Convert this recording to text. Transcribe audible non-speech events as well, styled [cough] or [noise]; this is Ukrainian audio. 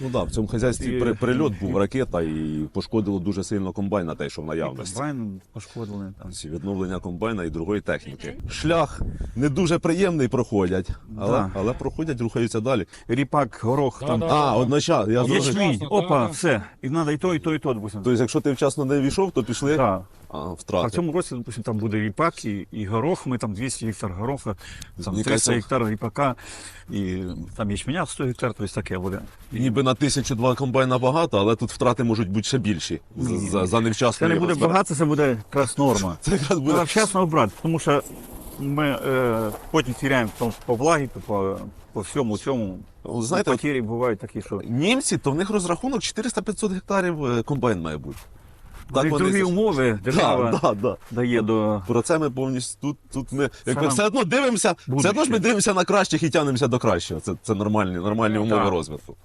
Ну так, в цьому хазяйстві І- при, прильот був ракета і пошкодило дуже сильно комбайн на те, що в наявності. Комбайн пошкодили там. Ці відновлення комбайна і другої техніки. Шлях не дуже приємний проходять, але, Да. але проходять, рухаються далі. Ріпак, горох, там. Да, А, одночасно. Я зрозумів. Ячмінь, Одночасно, опа, да, да. все. І треба і то, і то, і то, допустим. Тобто, якщо ти вчасно не війшов, то пішли Так. а, А в втрати. цьому році, допустим, там буде ріпак і, і горох, ми там 200 гектар гороха, там Мені 300 кажеться, гектар ріпака, і там ячменя 100 гектар, тобто таке буде. Ніби на тисячу два комбайна багато, але тут втрати можуть бути ще більші за, за, за невчасно. Це не буде багато, це буде якраз норма. [laughs] Це якраз буде. Треба вчасно обрати, тому що ми е, потім теряємо там, по влагі, по, по всьому цьому. О, Знаєте, от потері бувають такі, що німці, то в них розрахунок 400-500 гектарів е, комбайн має бути. так, вони другі умови держава Да, да, да. дає до. Про це ми повністю тут, тут ми якби нам все одно дивимося, все одно ж ми будущее. дивимося на краще і тягнемося до кращого. Це, це нормальні, нормальні умови Так. розвитку.